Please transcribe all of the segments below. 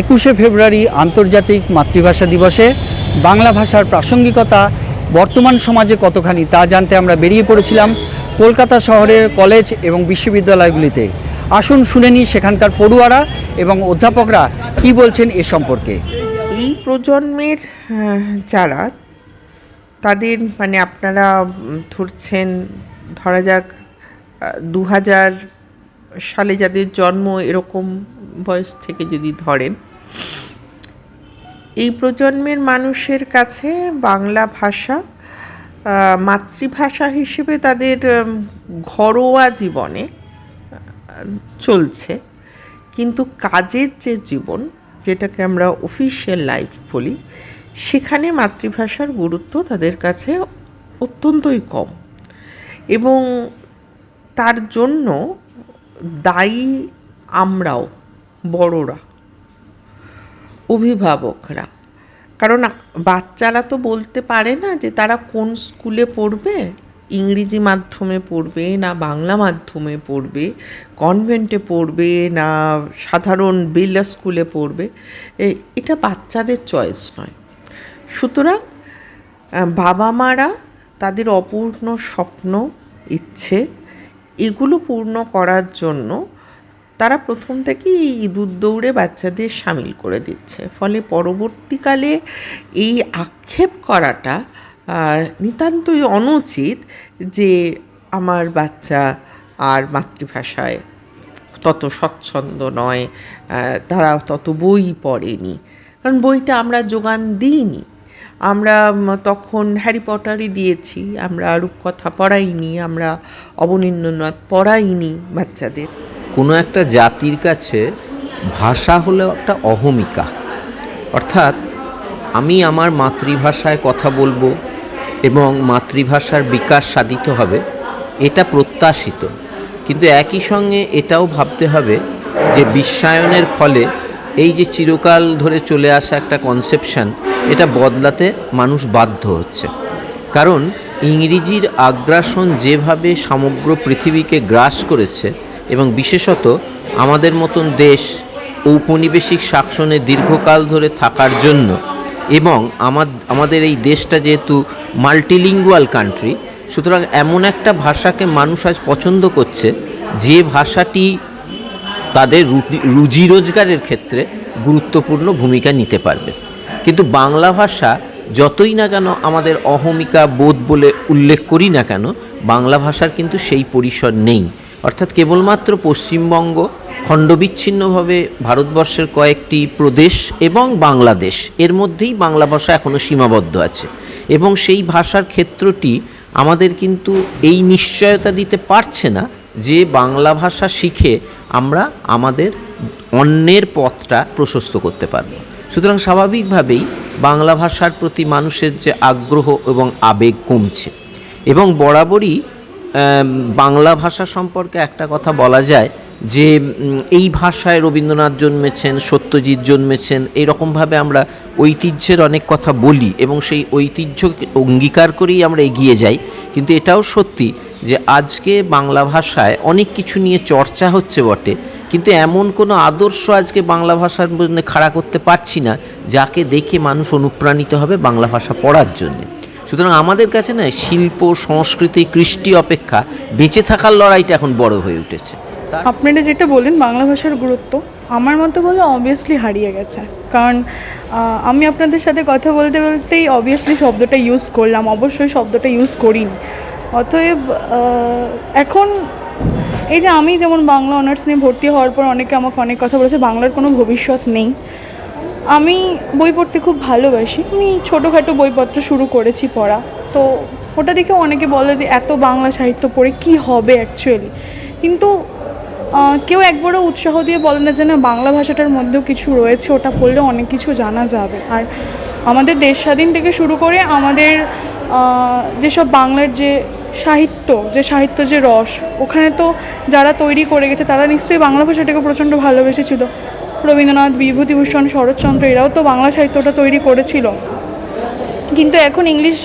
একুশে ফেব্রুয়ারি আন্তর্জাতিক মাতৃভাষা দিবসে বাংলা ভাষার প্রাসঙ্গিকতা, বর্তমান সমাজে কতখানি তা জানতে আমরা বেরিয়ে পড়েছিলাম কলকাতা শহরের কলেজ এবং বিশ্ববিদ্যালয়গুলিতে। আসুন শুনে নিই সেখানকার পড়ুয়ারা এবং অধ্যাপকরা কি বলছেন এ সম্পর্কে। এই প্রজন্মের যারা, তাদের মানে আপনারা ধরছেন, ধরা যাক দু হাজার সালে যাদের জন্ম এরকম বয়স থেকে যদি ধরেন, এই প্রজন্মের মানুষের কাছে বাংলা ভাষা মাতৃভাষা হিসেবে তাদের ঘরোয়া জীবনে চলছে। কিন্তু কাজের যে জীবন, যেটাকে আমরা অফিসিয়াল লাইফ বলি, সেখানে মাতৃভাষার গুরুত্ব তাদের কাছে অত্যন্তই কম। এবং তার জন্য দায়ী আমরাও, বড়রা, অভিভাবকরা। কারণ বাচ্চারা তো বলতে পারে না যে তারা কোন স্কুলে পড়বে, ইংরেজি মাধ্যমে পড়বে না বাংলা মাধ্যমে পড়বে কনভেন্টে পড়বে না সাধারণ বেল্লা স্কুলে পড়বে। এটা বাচ্চাদের চয়েস নয়। সুতরাং বাবা মারা তাদের অপূর্ণ স্বপ্ন, ইচ্ছে এগুলো পূর্ণ করার জন্য তারা প্রথম থেকেই এই ইঁদুর দৌড়ে বাচ্চাদের সামিল করে দিচ্ছে। ফলে পরবর্তীকালে এই আক্ষেপ করাটা নিতান্তই অনুচিত যে আমার বাচ্চা আর মাতৃভাষায় তত স্বচ্ছন্দ নয় তারা তত বই পড়েনি। কারণ বইটা আমরা যোগান দিইনি। আমরা তখন হ্যারি পটারই দিয়েছি। আমরা রূপকথা পড়াইনি, আমরা অবনীন্দ্রনাথ পড়াইনি বাচ্চাদের। কোনো একটা জাতির কাছে ভাষা হলো একটা অহমিকা। অর্থাৎ আমি আমার মাতৃভাষায় কথা বলব এবং মাতৃভাষার বিকাশ সাধিত হবে, এটা প্রত্যাশিত। কিন্তু একই সঙ্গে এটাও ভাবতে হবে যে বিশ্বায়নের ফলে এই যে চিরকাল ধরে চলে আসা একটা কনসেপশন এটা বদলাতে মানুষ বাধ্য হচ্ছে। কারণ ইংরেজির আগ্রাসন যেভাবে সমগ্র পৃথিবীকে গ্রাস করেছে এবং বিশেষত আমাদের মতন দেশ ঔপনিবেশিক শাসনে দীর্ঘকাল ধরে থাকার জন্য এবং আমাদের এই দেশটা যেহেতু মাল্টিলিঙ্গুয়াল কান্ট্রি, সুতরাং এমন একটা ভাষাকে মানুষ আজ পছন্দ করছে যে ভাষাটি তাদের রুজি রোজগারের ক্ষেত্রে গুরুত্বপূর্ণ ভূমিকা নিতে পারবে। কিন্তু বাংলা ভাষা যতই না কেন আমাদের অহমিকা বোধ বলে উল্লেখ করি না কেন, বাংলা ভাষার কিন্তু সেই পরিসর নেই। অর্থাৎ কেবলমাত্র পশ্চিমবঙ্গ খণ্ডবিচ্ছিন্নভাবে ভারতবর্ষের কয়েকটি প্রদেশ এবং বাংলাদেশ, এর মধ্যেই বাংলা ভাষা এখনও সীমাবদ্ধ আছে। এবং সেই ভাষার ক্ষেত্রটি আমাদের কিন্তু এই নিশ্চয়তা দিতে পারছে না যে বাংলা ভাষা শিখে আমরা আমাদের অন্যের পথটা প্রশস্ত করতে পারব। সুতরাং স্বাভাবিকভাবেই বাংলা ভাষার প্রতি মানুষের যে আগ্রহ এবং আবেগ কমছে। এবং বরাবরই বাংলা ভাষা সম্পর্কে একটা কথা বলা যায় যে এই ভাষায় রবীন্দ্রনাথ জন্মেছেন, সত্যজিৎ জন্মেছেন এইরকমভাবে আমরা ঐতিহ্যের অনেক কথা বলি এবং সেই ঐতিহ্যকে অঙ্গীকার করেই আমরা এগিয়ে যাই। কিন্তু এটাও সত্যি যে, আজকে বাংলা ভাষায় অনেক কিছু নিয়ে চর্চা হচ্ছে বটে। কিন্তু এমন কোনো আদর্শ আজকে বাংলা ভাষার মধ্যে খাড়া করতে পারছি না, যাকে দেখে মানুষ অনুপ্রাণিত হবে বাংলা ভাষা পড়ার জন্যে। সুতরাং আমাদের কাছে না শিল্প, সংস্কৃতি, কৃষ্টি অপেক্ষা, বেঁচে থাকার লড়াইটা এখন বড় হয়ে উঠেছে। আপনারা যেটা বলেন বাংলা ভাষার গুরুত্ব, আমার মতো বলে অবভিয়াসলি হারিয়ে গেছে। কারণ আমি আপনাদের সাথে কথা বলতে বলতেই অবভিয়াসলি শব্দটা ইউজ করলাম, অবশ্যই শব্দটা ইউজ করিনি। অতএব এখন এই যে আমি যেমন বাংলা অনার্স নিয়ে ভর্তি হওয়ার পর অনেকে আমাকে অনেক কথা বলেছে, বাংলার কোনো ভবিষ্যৎ নেই। আমি বই পড়তে খুব ভালোবাসি। আমি ছোটোখাটো বইপত্র শুরু করেছি পড়া। তো ওটা দেখে অনেকে বলে যে, এত বাংলা সাহিত্য পড়ে কি হবে অ্যাকচুয়ালি কিন্তু কেউ একবারও উৎসাহ দিয়ে বলে না যে, না, বাংলা ভাষাটার মধ্যেও কিছু রয়েছে, ওটা পড়লে অনেক কিছু জানা যাবে। আর আমাদের দেশ স্বাধীন থেকে শুরু করে আমাদের যেসব বাংলার যে সাহিত্য যে সাহিত্য যে রস, ওখানে তো যারা তৈরি করে গেছে, তারা নিশ্চয়ই বাংলা ভাষাটাকে প্রচণ্ড ভালোবেসেছিল। রবীন্দ্রনাথ, বিভূতিভূষণ, শরৎচন্দ্র, এরাও তো বাংলা সাহিত্যটা তৈরি করেছিল। কিন্তু এখন ইংলিশ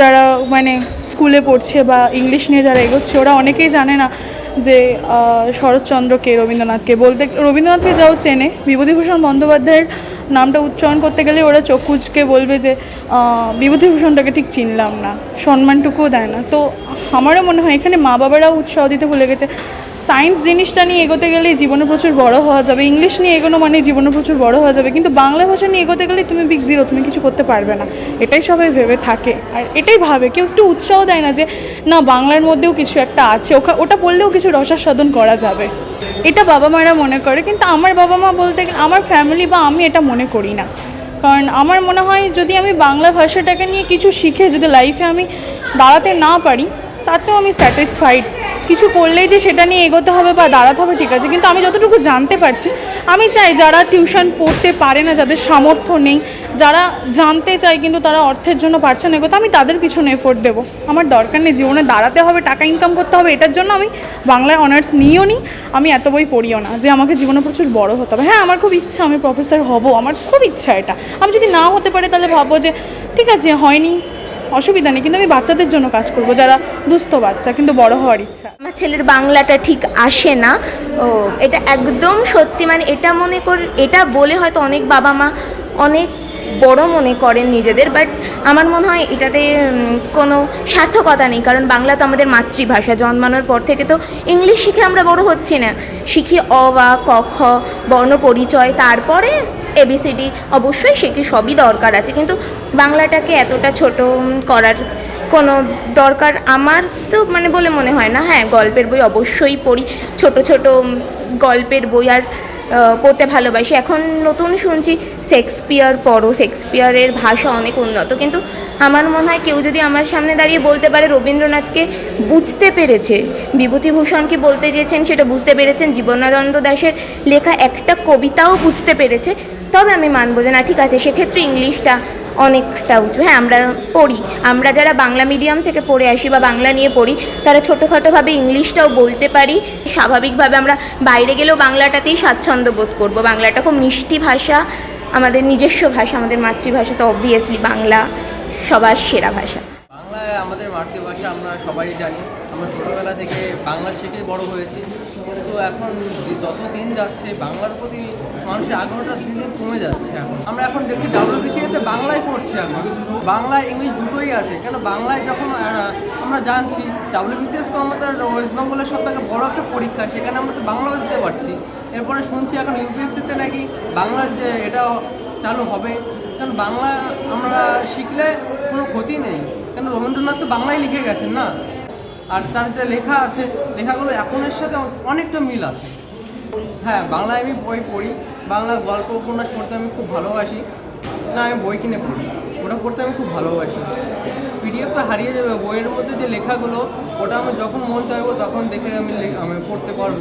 যারা মানে স্কুলে পড়ছে বা ইংলিশ নিয়ে যারা এগোচ্ছে, ওরা অনেকেই জানে না যে শরৎচন্দ্রকে, রবীন্দ্রনাথকে বলতে, রবীন্দ্রনাথকে যাও চেনে। বিভূতিভূষণ বন্দ্যোপাধ্যায়ের নামটা উচ্চারণ করতে গেলে ওরা কুচকে বলবে যে বিভূতিভূষণটাকে ঠিক চিনলাম না, সম্মানটুকুও দেয় না। তো আমারও মনে হয় এখানে মা বাবারাও উৎসাহ দিতে ভুলে গেছে। সায়েন্স জিনিসটা নিয়ে এগোতে গেলেই জীবনে প্রচুর বড় হওয়া যাবে, ইংলিশ নিয়ে এগোনো মানে জীবনে প্রচুর বড় হওয়া যাবে, কিন্তু বাংলা ভাষা নিয়ে এগোতে গেলেই তুমি বিগ জিরো তুমি কিছু করতে পারবে না। এটাই সবাই ভেবে থাকে, আর এটাই ভাবে, কেউ একটু উৎসাহ দেয় না যে, না, বাংলার মধ্যেও কিছু একটা আছে, ওখা, ওটা পড়লেও কিছু রসাস্বাদন করা যাবে। এটা বাবা মারা মনে করে, কিন্তু আমার বাবা মা বলতে গেলে, আমার ফ্যামিলি বা আমি এটা মনে করি না। কারণ আমার মনে হয়, যদি আমি বাংলা ভাষাটাকে নিয়ে কিছু শিখে, যদি লাইফে আমি দাঁড়াতে না পারি, তাতেও আমি স্যাটিসফাইড কিছু করলেই যে সেটা নিয়ে এগোতে হবে বা দাঁড়াতে হবে, ঠিক আছে। কিন্তু আমি যতটুকু জানতে পারছি, আমি চাই যারা টিউশন পড়তে পারে না, যাদের সামর্থ্য নেই, যারা জানতে চায় কিন্তু তারা অর্থের জন্য পারছে না এগোতে, আমি তাদের পিছনে এফোর্ট দেবো। আমার দরকার নেই জীবনে দাঁড়াতে হবে, টাকা ইনকাম করতে হবে, এটার জন্য আমি বাংলায় অনার্স নিয়েও নি, আমি এত বই পড়িও না, যে আমাকে জীবনে প্রচুর বড় হতে হবে। হ্যাঁ আমার খুব ইচ্ছা আমি প্রফেসর হব, আমার খুব ইচ্ছা এটা। আমি যদি না হতে পারে তাহলে ভাববো যে, ঠিক আছে, হয়নি অসুবিধা নেই, কিন্তু আমি বাচ্চাদের জন্য কাজ করব, যারা দুস্থ বাচ্চা কিন্তু বড় হওয়ার ইচ্ছা। আমার ছেলের বাংলাটা ঠিক আসে না। ও, এটা একদম সত্যি মানে এটা মনে কর, এটা বলে হয়তো অনেক বাবা মা অনেক বড় মনে করেন নিজেদের, বাট আমার মনে হয় এটাতে কোনো সার্থকতা নেই, কারণ বাংলা তো আমাদের মাতৃভাষা। জন্মানোর পর থেকে তো ইংলিশ শিখে আমরা বড় হচ্ছি না। শিখি অ, বা, ক, খ, বর্ণ পরিচয়, তারপরে এবিসিডি অবশ্যই সে কি সবই দরকার আছে। কিন্তু বাংলাটাকে এতটা ছোট করার কোনো দরকার আমার তো মানে বলে মনে হয় না। হ্যাঁ গল্পের বই অবশ্যই পড়ি। ছোট ছোট গল্পের বই আর পড়তে ভালোবাসি। এখন নতুন শুনছি, শেক্সপিয়ার পড়ো। শেক্সপিয়ারের ভাষা অনেক উন্নত। কিন্তু আমার মনে হয় কেউ যদি আমার সামনে দাঁড়িয়ে বলতে পারে, রবীন্দ্রনাথকে বুঝতে পেরেছে বিভূতিভূষণকে বলতে চেয়েছেন সেটা বুঝতে পেরেছেন, জীবনানন্দ দাশের লেখা একটা কবিতাও বুঝতে পেরেছে তবে আমি মানবো যে না, ঠিক আছে, সেক্ষেত্রে ইংলিশটা অনেকটা উঁচু। হ্যাঁ আমরা পড়ি। আমরা যারা বাংলা মিডিয়াম থেকে পড়ে আসি বা বাংলা নিয়ে পড়ি, তারা ছোটোখাটোভাবে ইংলিশটাও বলতে পারি। স্বাভাবিকভাবে আমরা বাইরে গেলেও বাংলাটাতেই স্বাচ্ছন্দ্য বোধ করব। বাংলাটা খুব মিষ্টি ভাষা, আমাদের নিজস্ব ভাষা, আমাদের মাতৃভাষা তো অবভিয়াসলি বাংলা সবার সেরা ভাষা। আমাদের মাতৃভাষা আমরা সবাই জানি। আমরা ছোটোবেলা থেকে বাংলা শিখে বড় হয়েছি। কিন্তু এখন যত দিন যাচ্ছে, বাংলার প্রতি মানুষের আগ্রহটা দিন দিন কমে যাচ্ছে এখন। আমরা এখন দেখছি ডাব্লিউবিসিএতে বাংলায় করছে এখন। বাংলা, ইংলিশ দুটোই আছে। কেন বাংলায় যখন আমরা জানছি ডাব্লিউবিসিএস তো আমাদের ওয়েস্ট বেঙ্গলের সব থেকে বড় একটা পরীক্ষা, সেখানে আমরা তো বাংলাও দিতে পারছি। এরপরে শুনছি এখন ইউপিএসসিতে নাকি বাংলার যে এটা চালু হবে। কারণ বাংলা আমরা শিখলে কোনো ক্ষতি নেই। কেন রবীন্দ্রনাথ তো বাংলায় লিখে গেছেন না? আর তার যে লেখা আছে, লেখাগুলো এখনের সাথে অনেকটা মিল আছে। হ্যাঁ বাংলায় আমি বই পড়ি, বাংলা গল্প উপন্যাস পড়তে আমি খুব ভালোবাসি। না, আমি বই কিনে পড়ি, ওটা পড়তে আমি খুব ভালোবাসি। পিডিএফ তো হারিয়ে যাবে, বইয়ের মধ্যে যে লেখাগুলো, ওটা আমি যখন মন চাইব তখন দেখে আমি আমি পড়তে পারব।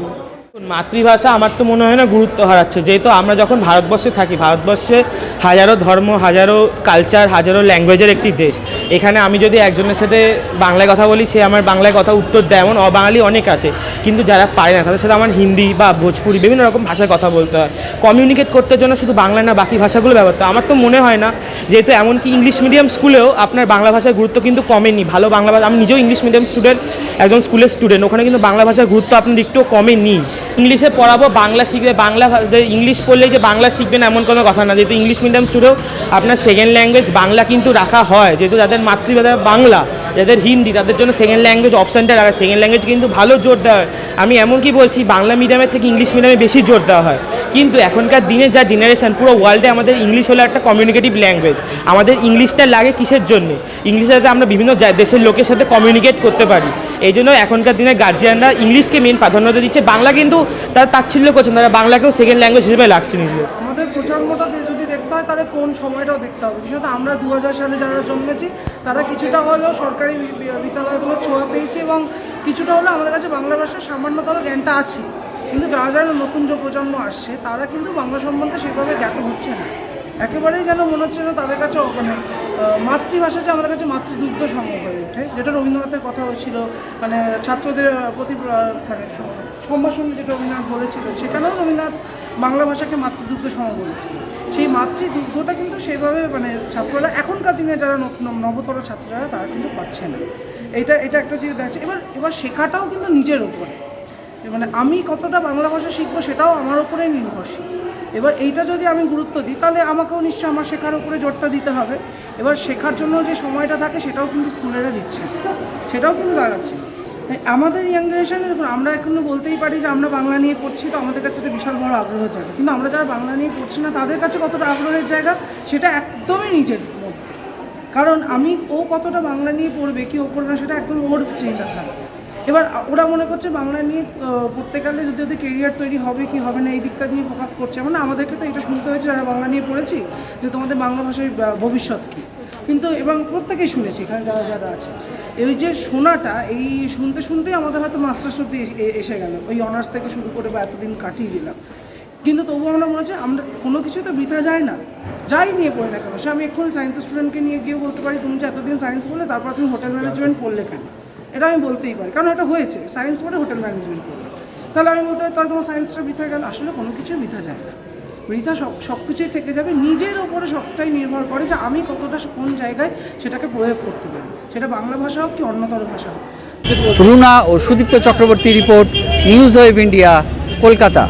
মাতৃভাষা আমার তো মনে হয় না গুরুত্ব হারাচ্ছে। যেহেতু আমরা যখন ভারতবর্ষে থাকি, ভারতবর্ষে হাজারো ধর্ম, হাজারো কালচার হাজারো ল্যাঙ্গুয়েজের একটি দেশ। এখানে আমি যদি একজনের সাথে বাংলায় কথা বলি, সে আমার বাংলায় কথা উত্তর দেয়, এমন অবাঙালি অনেক আছে। কিন্তু যারা পারে না, তাদের সাথে আমার হিন্দি বা ভোজপুরি বিভিন্ন রকম ভাষায় কথা বলতে হয়। কমিউনিকেট করতে জন্য শুধু বাংলা না, বাকি ভাষাগুলো ব্যবহার। আমার তো মনে হয় না, যেহেতু এমনকি ইংলিশ মিডিয়াম স্কুলেও আপনার বাংলা ভাষার গুরুত্ব কিন্তু কমেনি। ভালো বাংলা ভাষা আমি নিজেও ইংলিশ মিডিয়াম স্টুডেন্ট একজন স্কুলের স্টুডেন্ট ওখানে কিন্তু বাংলা ভাষার গুরুত্ব আপনার একটু কমেনি। ইংলিশে পড়াবো, বাংলা শিখবে, বাংলা যে ইংলিশ পড়লেই যে বাংলা শিখবেন এমন কোনো কথা না। যেহেতু ইংলিশ মিডিয়াম স্টুডেও আপনার সেকেন্ড ল্যাঙ্গুয়েজ বাংলা কিন্তু রাখা হয়, যেহেতু যাদের মাতৃভাষা বাংলা যাদের হিন্দি, তাদের জন্য সেকেন্ড ল্যাঙ্গুয়েজ অপশানটা রাখা। সেকেন্ড ল্যাঙ্গুয়েজ কিন্তু ভালো জোর দেওয়া হয়। আমি এমন কি বলছি, বাংলা মিডিয়ামের থেকে ইংলিশ মিডিয়ামে বেশি জোর দেওয়া হয়। কিন্তু এখনকার দিনে যা জেনারেশান পুরো ওয়ার্ল্ডে আমাদের ইংলিশ হলো একটা কমিউনিকেটিভ ল্যাঙ্গুয়েজ আমাদের ইংলিশটা লাগে কিসের জন্যে? ইংলিশের সাথে আমরা বিভিন্ন দেশের লোকের সাথে কমিউনিকেট করতে পারি। এই জন্য এখনকার দিনে গার্জিয়ানরা ইংলিশকে মেন প্রাধান্যতা দিচ্ছে। বাংলা কিন্তু তারা তাচ্ছিল্য করছেন তারা বাংলাকেও সেকেন্ড ল্যাঙ্গুয়েজ হিসেবে লাগছে নিজে আমাদের তাহলে কোন সময়টাও দেখতে হবে। বিশেষত আমরা দু হাজার সালে যারা জন্মেছি, তারা কিছুটা হলেও সরকারি বিদ্যালয়গুলো ছোঁয়া পেয়েছি এবং কিছুটা হলেও আমাদের কাছে বাংলা ভাষার সামান্যতর জ্ঞানটা আছে। কিন্তু যারা যারা নতুন যে প্রজন্ম আসছে, তারা কিন্তু বাংলা সম্বন্ধে সেভাবে জ্ঞাত হচ্ছে না। একেবারেই যেন মনে হচ্ছে না তাদের কাছে মানে মাতৃভাষা যে আমাদের কাছে মাতৃদুগ্ধ সম হয়ে ওঠে। যেটা রবীন্দ্রনাথের কথা হয়েছিল মানে ছাত্রদের প্রতি মানে সম্ভাষণে যেটা রবীন্দ্রনাথ বলেছিল, সেখানেও রবীন্দ্রনাথ বাংলা ভাষাকে মাতৃদুগ্ধ সম বলেছে। সেই মাতৃদুগ্ধটা কিন্তু সেভাবে মানে ছাত্ররা এখনকার দিনে যারা নবতর ছাত্ররা, তারা কিন্তু পাচ্ছে না। এটা এটা একটা জিনিস দেখাচ্ছে এবার এবার শেখাটাও কিন্তু নিজের উপরে। মানে আমি কতটা বাংলা ভাষা শিখব সেটাও আমার ওপরে নির্ভরশীল। এবার এইটা যদি আমি গুরুত্ব দিই, তাহলে আমাকেও নিশ্চয়ই আমার শেখার উপরে জোরটা দিতে হবে। এবার শেখার জন্য যে সময়টা থাকে, সেটাও কিন্তু স্কুলেরা দিচ্ছে সেটাও কিন্তু দাঁড়াচ্ছে আমাদের ইয়াং জেনারেশনে দেখুন আমরা এখনও বলতেই পারি যে আমরা বাংলা নিয়ে পড়ছি তো আমাদের কাছে একটা বিশাল বড় আগ্রহের জায়গা কিন্তু আমরা যারা বাংলা নিয়ে পড়ছি না তাদের কাছে কতটা আগ্রহের জায়গা সেটা একদমই নিজের মধ্যে। কারণ আমি ও কতটা বাংলা নিয়ে পড়বে কি ও পড়বে সেটা একদম ওর চিন্তা থাকে। এবার ওরা মনে করছে বাংলা নিয়ে পড়তে গেলে যদি ওদের কেরিয়ার তৈরি হবে কি হবে না এই দিকটা নিয়ে ফোকাস করছে। মানে আমাদেরকে তো এটা শুনতে হয়েছে যারা বাংলা নিয়ে পড়েছি যে তোমাদের বাংলা আহ, ভবিষ্যৎ কী। কিন্তু এবং প্রত্যেকেই শুনেছি, এখানে যারা যারা আছে। এই যে শোনাটা এই শুনতে শুনতেই আমাদের হয়তো মাস্টার সত্যি এসে গেল। ওই অনার্স থেকে শুরু করে বা এতদিন কাটিয়ে দিলাম। কিন্তু তবুও আমরা মনে হচ্ছে, আমরা কোনো কিছু তো বৃথা যায় না। যাই নিয়ে পড়ে না কেন সে আমি এক্ষুনি সায়েন্সের স্টুডেন্টকে নিয়ে গিয়ে বলতে পারি, তুমি যে এতদিন সায়েন্স পড়লে, তারপর তুমি হোটেল ম্যানেজমেন্ট পড়লে কেন? এটা আমি বলতেই পারি, কারণ এটা হয়েছে। সায়েন্স পড়ে হোটেল ম্যানেজমেন্ট পড়লে। তাহলে আমি বলতে পারি, তাহলে তোমার সায়েন্সটা বৃথা গেল। আসলে কোনো কিছুই বৃথা যায় না। বৃথা সব সব কিছুই থেকে যাবে। নিজের ওপরে সবটাই নির্ভর করে যে আমি কতটা কোন জায়গায় সেটাকে প্রয়োগ করতে পারি। সেটা বাংলা ভাষা হোক কি অন্যতর ভাষা হোক। রুনা ও Sudipta Chakraborty report, news web India, Kolkata.